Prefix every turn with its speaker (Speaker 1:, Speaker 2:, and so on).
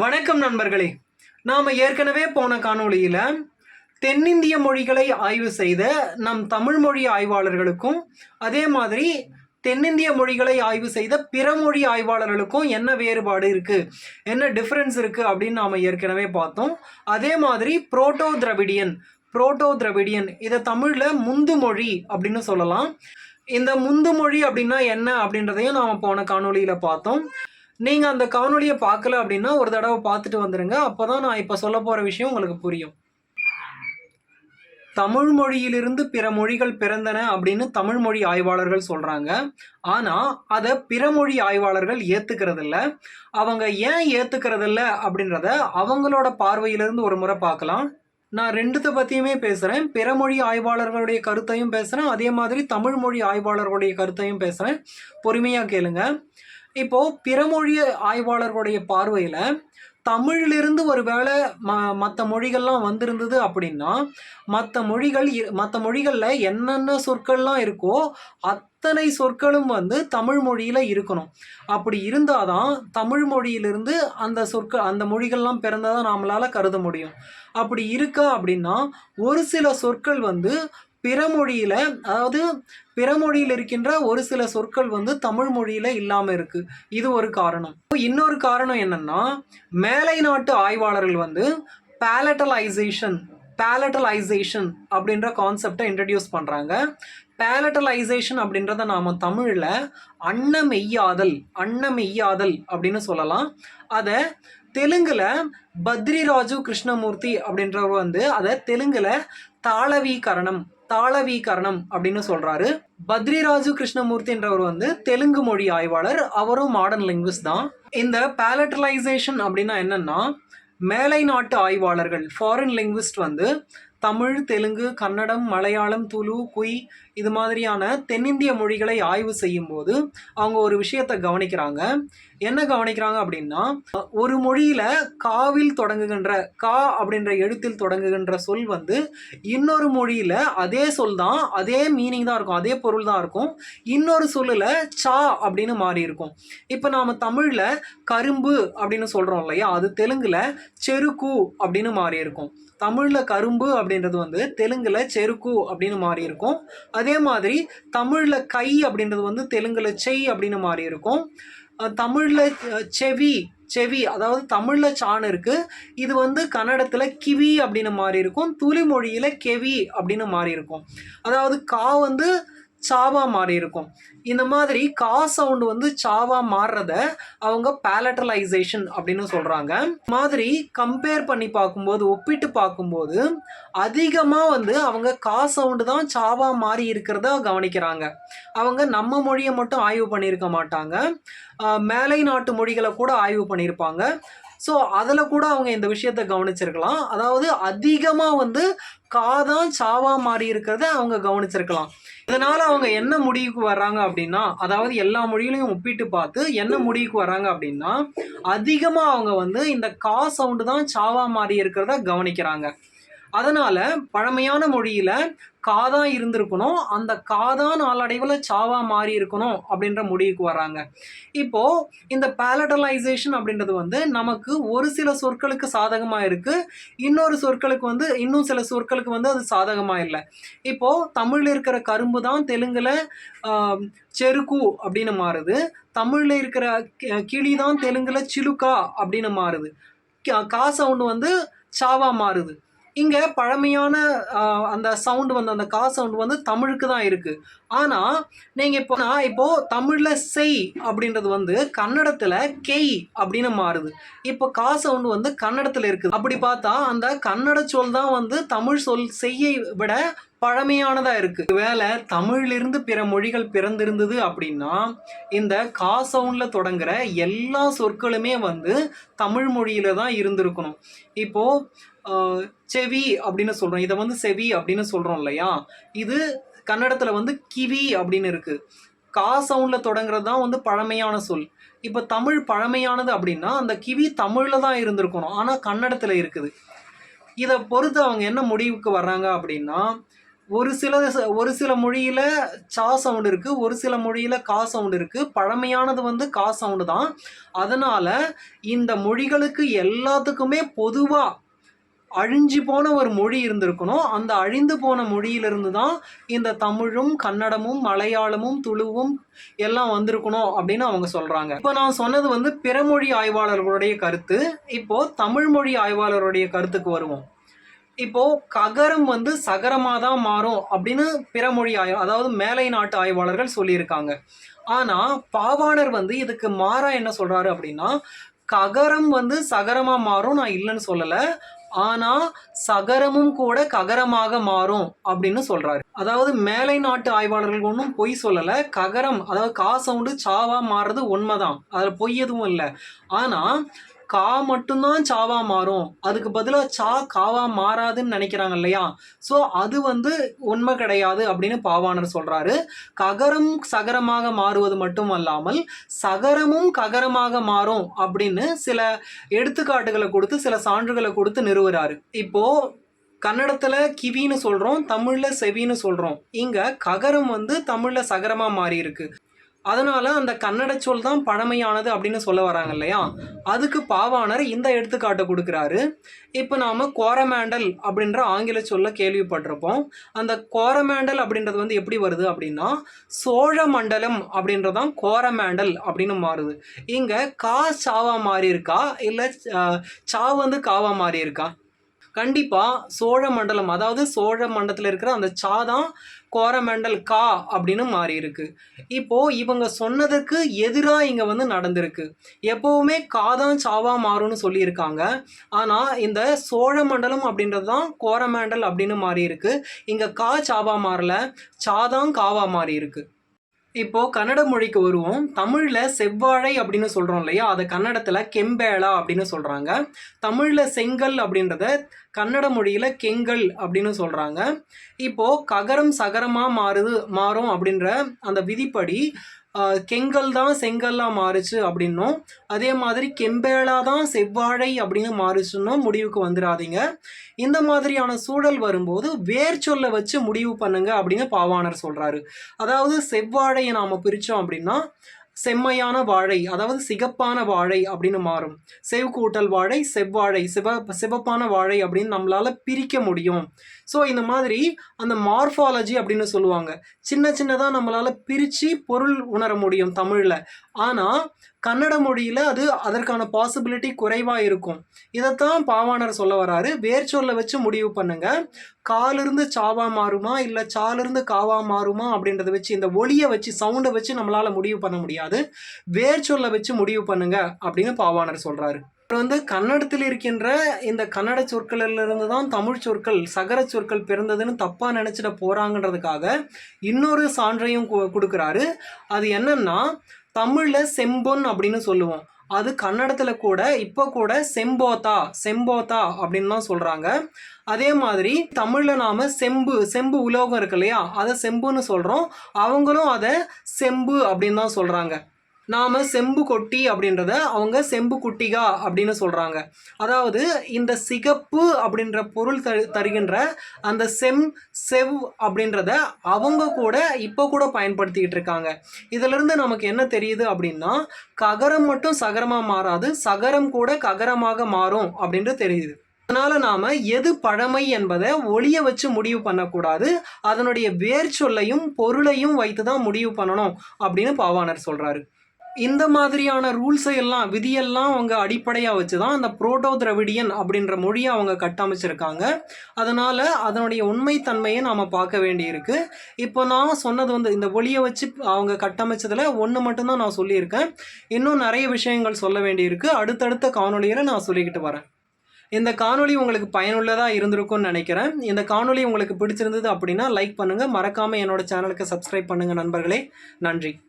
Speaker 1: வணக்கம் நண்பர்களே. நாம் ஏற்கனவே போன காணொளியில் தென்னிந்திய மொழிகளை ஆய்வு செய்த நம் தமிழ் மொழி ஆய்வாளர்களுக்கும் அதே மாதிரி தென்னிந்திய மொழிகளை ஆய்வு செய்த பிற மொழி ஆய்வாளர்களுக்கும் என்ன வேறுபாடு இருக்குது என்ன டிஃப்ரென்ஸ் இருக்குது அப்படின்னு நாம் ஏற்கனவே பார்த்தோம். அதே மாதிரி புரோட்டோ திரவிடியன் புரோட்டோ திரவிடியன் இதை தமிழில் முந்து மொழி அப்படின்னு சொல்லலாம். இந்த முந்து மொழி அப்படின்னா என்ன அப்படின்றதையும் நாம் போன காணொலியில் பார்த்தோம். நீங்கள் அந்த காணொலியை பார்க்கல அப்படின்னா ஒரு தடவை பார்த்துட்டு வந்துடுங்க அப்போ தான் நான் இப்போ சொல்ல போகிற விஷயம் உங்களுக்கு புரியும். தமிழ் மொழியிலிருந்து பிற மொழிகள் பிறந்தன அப்படின்னு தமிழ் மொழி ஆய்வாளர்கள் சொல்கிறாங்க ஆனால் அதை பிற மொழி ஆய்வாளர்கள் ஏற்றுக்கிறதில்ல அவங்க ஏன் ஏற்றுக்கிறதில்ல அப்படின்றத அவங்களோட பார்வையிலிருந்து ஒரு முறை பார்க்கலாம் நான் ரெண்டுத்தை பற்றியுமே பேசுகிறேன் பிற மொழி ஆய்வாளர்களுடைய கருத்தையும் பேசுகிறேன் அதே மாதிரி தமிழ் மொழி ஆய்வாளர்களுடைய கருத்தையும் பேசுகிறேன் பொறுமையாக கேளுங்கள் இப்போ பிறமொழி ஆய்வாளர்களுடைய பார்வையில் தமிழிலிருந்து ஒரு வேளை ம மற்ற மொழிகள்லாம் வந்திருந்தது அப்படின்னா மற்ற மொழிகள் மற்ற மொழிகளில் என்னென்ன சொற்கள்லாம் இருக்கோ அத்தனை சொற்களும் வந்து தமிழ் மொழியில் இருக்கணும். அப்படி இருந்தால் தான் தமிழ் மொழியிலிருந்து அந்த சொற்கள் அந்த மொழிகள்லாம் பிறந்ததாக நம்மளால் கருத முடியும். அப்படி இருக்கா அப்படின்னா ஒரு சில சொற்கள் வந்து பிற மொழியில் அதாவது பிற மொழியில் இருக்கின்ற ஒரு சில சொற்கள் வந்து தமிழ் மொழியில் இல்லாமல் இருக்குது இது ஒரு காரணம். இன்னொரு காரணம் என்னென்னா மேலை நாட்டு ஆய்வாளர்கள் வந்து பேலட்டலைசேஷன் பேலட்டலைசேஷன் அப்படின்ற கான்செப்டை இன்ட்ரடியூஸ் பண்ணுறாங்க பேலட்டலைசேஷன் அப்படின்றத நாம் தமிழில் அன்னமெய்யாதல் அன்னமெய்யாதல் அப்படின்னு சொல்லலாம். அதை தெலுங்கில் பத்ரிராஜு கிருஷ்ணமூர்த்தி அப்படின்றவர் வந்து அதை தெலுங்கில் தாளவீகரணம் தாளவீகரணம் அப்படின்னு சொல்றாரு. பத்ரிராஜு கிருஷ்ணமூர்த்தின்றவர் வந்து தெலுங்கு மொழி ஆய்வாளர். அவரும் மாடர்ன் லிங்குவிஸ்ட் தான். இந்த பேலட்டலைசேஷன் அப்படின்னா என்னன்னா மேலை நாட்டு ஆய்வாளர்கள் ஃபாரின் லிங்குவிஸ்ட் வந்து தமிழ் தெலுங்கு கன்னடம் மலையாளம் துளு குய் இது மாதிரியான தென்னிந்திய மொழிகளை ஆய்வு செய்யும் போது அவங்க ஒரு விஷயத்தை கவனிக்கிறாங்க. என்ன கவனிக்கிறாங்க அப்படின்னா ஒரு மொழியில் காவில் தொடங்குகின்ற கா அப்படின்ற எழுத்தில் தொடங்குகின்ற சொல் வந்து இன்னொரு மொழியில் அதே சொல் தான் அதே மீனிங் தான் இருக்கும் அதே பொருள் தான் இருக்கும். இன்னொரு சொல்லில் சா அப்படின்னு மாறி இருக்கும். இப்போ நாம் தமிழில் கரும்பு அப்படின்னு சொல்கிறோம் இல்லையா? அது தெலுங்கில் செருக்கு அப்படின்னு மாறி இருக்கும். தமிழில் கரும்பு அப்படின்றது வந்து தெலுங்கில் செருக்கு அப்படின்னு மாறி இருக்கும். அதே மாதிரி தமிழில் கை அப்படின்றது வந்து தெலுங்கில் செய் அப்படின்னு மாறி இருக்கும். தமிழில் செவி செவி அதாவது தமிழில் சாண் இருக்குது இது வந்து கன்னடத்தில் கிவி அப்படின்னு மாறி இருக்கும் துளி மொழியில் கெவி அப்படின்னு மாறி இருக்கும் அதாவது கா வந்து சாவா மாறி இருக்கும். இந்த மாதிரி கா சவுண்ட் வந்து சாவா மாறுறத அவங்க பேலட்டலைசேஷன் அப்படின்னு சொல்கிறாங்க மாதிரி கம்பேர் பண்ணி பார்க்கும்போது ஒப்பிட்டு பார்க்கும்போது அதிகமாக வந்து அவங்க கா சவுண்டு தான் சாவா மாறி இருக்கிறத கவனிக்கிறாங்க. அவங்க நம்ம மொழியை மட்டும் ஆய்வு பண்ணியிருக்க மாட்டாங்க. மேலை நாட்டு மொழிகளை கூட ஆய்வு பண்ணியிருப்பாங்க. ஸோ அதில் கூட அவங்க இந்த விஷயத்த கவனிச்சிருக்கலாம். அதாவது அதிகமாக வந்து காதான் சாவா மாறி இருக்கிறத அவங்க கவனிச்சிருக்கலாம். இதனால் அவங்க என்ன முடிவுக்கு வர்றாங்க அப்படின்னா அதாவது எல்லா மொழிகளையும் ஒப்பிட்டு பார்த்து என்ன முடிவுக்கு வர்றாங்க அப்படின்னா அதிகமாக அவங்க வந்து இந்த கா சவுண்டு தான் சாவா மாறி இருக்கிறத கவனிக்கிறாங்க. அதனால பழமையான மொழியில காதா இருந்திருக்கணும். அந்த காதான் நாளடைவில் சாவா மாறி இருக்கணும் அப்படின்ற முடிவுக்கு வராங்க இப்போ இந்த பேலடலைசேஷன் அப்படின்றது வந்து நமக்கு ஒரு சில சொற்களுக்கு சாதகமாக இருக்கு. இன்னொரு சொற்களுக்கு வந்து இன்னும் சில சொற்களுக்கு வந்து அது சாதகமாக இல்லை. இப்போ தமிழில் இருக்கிற கரும்பு தான் தெலுங்குல செருக்கு அப்படின்னு மாறுது. தமிழில் இருக்கிற கிளி தான் தெலுங்குல சிலுக்கா அப்படின்னு மாறுது. கா சவுண்டு வந்து சாவா மாறுது. இங்கே பழமையான அந்த சவுண்டு வந்து அந்த கா சவுண்டு வந்து தமிழுக்கு தான் இருக்குது ஆனால் நீங்கள் இப்போ நான் இப்போது தமிழில் செய் அப்படின்றது வந்து கன்னடத்தில் கெய் அப்படின்னு மாறுது. இப்போ கா சவுண்டு வந்து கன்னடத்தில் இருக்குது. அப்படி பார்த்தா அந்த கன்னட சொல் தான் வந்து தமிழ் சொல் செய்யை விட பழமையானதாக இருக்குது வேலை தமிழிலிருந்து பிற மொழிகள் பிறந்திருந்தது அப்படின்னா இந்த கா சவுண்டில் தொடங்குற எல்லா சொற்களுமே வந்து தமிழ் மொழியில தான் இருந்திருக்கணும். இப்போது செவி அப்படின்னு சொல்கிறோம் இதை வந்து செவி அப்படின்னு சொல்கிறோம் இல்லையா? இது கன்னடத்தில் வந்து கிவி அப்படின்னு இருக்குது கா சவுண்டில் தொடங்குறது தான் வந்து பழமையான சொல். இப்போ தமிழ் பழமையானது அப்படின்னா அந்த கிவி தமிழில் தான் இருந்திருக்கணும். ஆனால் கன்னடத்தில் இருக்குது. இதை பொறுத்து அவங்க என்ன முடிவுக்கு வர்றாங்க அப்படின்னா ஒரு சில ஒரு சில மொழியில் சா சவுண்ட் இருக்குது ஒரு சில மொழியில் கா சவுண்ட் இருக்குது பழமையானது வந்து கா சவுண்டு தான். அதனால் இந்த மொழிகளுக்கு எல்லாத்துக்குமே பொதுவாக அழிஞ்சு போன ஒரு மொழி இருந்திருக்கணும். அந்த அழிந்து போன மொழியிலிருந்து தான் இந்த தமிழும் கன்னடமும் மலையாளமும் துளுவும் எல்லாம் வந்திருக்கணும் அப்படின்னு அவங்க சொல்கிறாங்க இப்போ நான் சொன்னது வந்து பிறமொழி ஆய்வாளர்களுடைய கருத்து. இப்போது தமிழ் மொழி ஆய்வாளருடைய கருத்துக்கு வருவோம். இப்போ ககரம் வந்து சகரமாக தான் மாறும் அப்படின்னு பிறமொழி ஆய் அதாவது மேலை நாட்டு ஆய்வாளர்கள் சொல்லியிருக்காங்க. ஆனால் பாவாணர் வந்து இதுக்கு மாறா என்ன சொல்கிறாரு அப்படின்னா ககரம் வந்து சகரமாக மாறும் நான் இல்லைன்னு சொல்லலை ஆனால் சகரமும் கூட ககரமாக மாறும் அப்படின்னு சொல்கிறாரு அதாவது மேலை நாட்டு ஆய்வாளர்கள் ஒன்றும் பொய் சொல்லலை ககரம் அதாவது கா சவுண்டு சாவாக மாறுறது உண்மைதான் அதில் பொய் எதுவும் இல்லை. ஆனால் கா மட்டும்தான் சாவா மாறும். அதுக்கு பதிலாக சா காவா மாறாதுன்னு நினைக்கிறாங்க இல்லையா? ஸோ அது வந்து உண்மை கிடையாது அப்படின்னு பாவாணர் சொல்றாரு. ககரம் சகரமாக மாறுவது மட்டும் அல்லாமல் சகரமும் ககரமாக மாறும் அப்படின்னு சில எடுத்துக்காட்டுகளை கொடுத்து சில சான்றுகளை கொடுத்து நிறுவுறாரு. இப்போ கன்னடத்தில் கிவின்னு சொல்கிறோம் தமிழில் செவின்னு சொல்கிறோம் இங்கே ககரம் வந்து தமிழில் சகரமாக மாறி இருக்கு அதனால அந்த கன்னட சொல் தான் பழமையானது அப்படின்னு சொல்ல வராங்க இல்லையா? அதுக்கு பாவாணர் இந்த எடுத்துக்காட்டை கொடுக்குறாரு. இப்போ நாம் கோரமேண்டல் அப்படின்ற ஆங்கில சொல்ல கேள்விப்பட்டிருப்போம். அந்த கோரமேண்டல் அப்படின்றது வந்து எப்படி வருது அப்படின்னா சோழ மண்டலம் அப்படின்றதான் கோரமேண்டல் அப்படின்னு மாறுது. இங்கே கா சாவா மாறி இருக்கா இல்லை சா வந்து காவா மாறி இருக்கா கண்டிப்பாக சோழ மண்டலம் அதாவது சோழ மண்டலத்தில் இருக்கிற அந்த சா தான் கோரமண்டல் கா அப்படின்னு மாறி இருக்கு. இப்போது இவங்க சொன்னதுக்கு எதிராக இங்கே வந்து நடந்திருக்கு. எப்போவுமே காதான் சாவாக சாவா மாறும்னு சொல்லியிருக்காங்க. ஆனால் இந்த சோழ மண்டலம் அப்படின்றது தான் கோரமண்டல் அப்படின்னு மாறி இருக்கு. இங்கே கா சாவா மாறல சாதான் காவா மாறி இருக்குது இப்போ கன்னட மொழிக்கு வருவோம். தமிழில் செவ்வாழை அப்படின்னு சொல்கிறோம் இல்லையா? அதை கன்னடத்தில் கெம்பேளா அப்படின்னு சொல்கிறாங்க தமிழில் செங்கல் அப்படின்றத கன்னட மொழியில் கெங்கல் அப்படின்னு சொல்கிறாங்க இப்போது ககரம் சகரமாக மாறுது மாறும் அப்படின்ற அந்த விதிப்படி கெங்கல் தான் செங்கல்லாக மாறுச்சு அப்படின்னும். அதே மாதிரி கெம்பேலா தான் செவ்வாழை அப்படின்னு மாறுச்சுன்னும் முடிவுக்கு வந்துடாதீங்க இந்த மாதிரியான சூழல் வரும்போது வேர் சொல்லை வச்சு முடிவு பண்ணுங்க அப்படின்னு பாவாணர் சொல்கிறாரு அதாவது செவ்வாழையை நாம் பிரித்தோம் அப்படின்னா செம்மையான வாழை அதாவது சிகப்பான வாழை அப்படின்னு மாறும். செவ்கூட்டல் வாழை செவ்வாழை சிவ சிவப்பான வாழை அப்படின்னு நம்மளால் பிரிக்க முடியும். ஸோ இந்த மாதிரி அந்த மார்ஃபாலஜி அப்படின்னு சொல்லுவாங்க. சின்ன சின்னதாக நம்மளால் பிரித்து பொருள் உணர முடியும் தமிழில். ஆனால் கன்னட மொழியில் அது அதற்கான பாசிபிலிட்டி குறைவாக இருக்கும். இதைத்தான் பாவாணர் சொல்ல வராரு. வேர் சொல்ல வச்சு முடிவு பண்ணுங்க. காலிருந்து சாவா மாறுமா இல்லை சாலிருந்து காவா மாறுமா அப்படின்றத வச்சு இந்த ஒளியை வச்சு சவுண்டை வச்சு நம்மளால் முடிவு பண்ண முடியாது. வேர் சொல்ல வச்சு முடிவு பண்ணுங்க அப்படின்னு பாவாணர் சொல்கிறாரு அப்புறம் வந்து கன்னடத்தில் இருக்கின்ற இந்த கன்னட சொற்களிலிருந்து தான் தமிழ் சொற்கள் சகர சொற்கள் பிறந்ததுன்னு தப்பாக நினச்சிட போகிறாங்கன்றதுக்காக இன்னொரு சான்றையும் கொடுக்குறாரு. அது என்னன்னா தமிழில் செம்பொன் அப்படின்னு சொல்லுவோம். அது கன்னடத்தில் கூட இப்போ கூட செம்போத்தா செம்போத்தா அப்படின்னு தான் சொல்கிறாங்க அதே மாதிரி தமிழில் நாம் செம்பு செம்பு உலோகம் இருக்கு இல்லையா? அதை செம்புன்னு சொல்கிறோம் அவங்களும் அதை செம்பு அப்படின்னு தான் சொல்கிறாங்க நாம் செம்பு கொட்டி அப்படின்றத அவங்க செம்பு குட்டிகா அப்படின்னு சொல்கிறாங்க அதாவது இந்த சிகப்பு அப்படின்ற பொருள் தரு தருகின்ற அந்த செம் செவ் அப்படின்றத அவங்க கூட இப்போ கூட பயன்படுத்திக்கிட்டு இருக்காங்க. இதிலிருந்து நமக்கு என்ன தெரியுது அப்படின்னா ககரம் மட்டும் சகரமாக மாறாது சகரம் கூட ககரமாக மாறும் அப்படின்ட்டு தெரியுது. அதனால் நாம் எது பழமை என்பதை ஒளிய வச்சு முடிவு பண்ணக்கூடாது அதனுடைய வேர் சொல்லையும் பொருளையும் வைத்து தான் முடிவு பண்ணணும் அப்படின்னு பாவாணர் சொல்கிறாரு இந்த மாதிரியான ரூல்ஸை எல்லாம் விதியெல்லாம் அவங்க அடிப்படையாக வச்சு தான் அந்த புரோட்டோ திரவிடியன் அப்படின்ற மொழியை அவங்க கட்டமைச்சிருக்காங்க. அதனால் அதனுடைய உண்மைத்தன்மையை நாம் பார்க்க வேண்டியிருக்கு. இப்போ நான் சொன்னது வந்து இந்த ஒளியை வச்சு அவங்க கட்டமைச்சதில் ஒன்று மட்டும்தான் நான் சொல்லியிருக்கேன். இன்னும் நிறைய விஷயங்கள் சொல்ல வேண்டியிருக்கு. அடுத்தடுத்த காணொலியில் நான் சொல்லிக்கிட்டு வரேன். இந்த காணொலி உங்களுக்கு பயனுள்ளதாக இருந்திருக்கும்னு நினைக்கிறேன். இந்த காணொலி உங்களுக்கு பிடிச்சிருந்தது அப்படின்னா லைக் பண்ணுங்கள் மறக்காமல் என்னோட சேனலுக்கு சப்ஸ்கிரைப் பண்ணுங்கள் நண்பர்களே. நன்றி.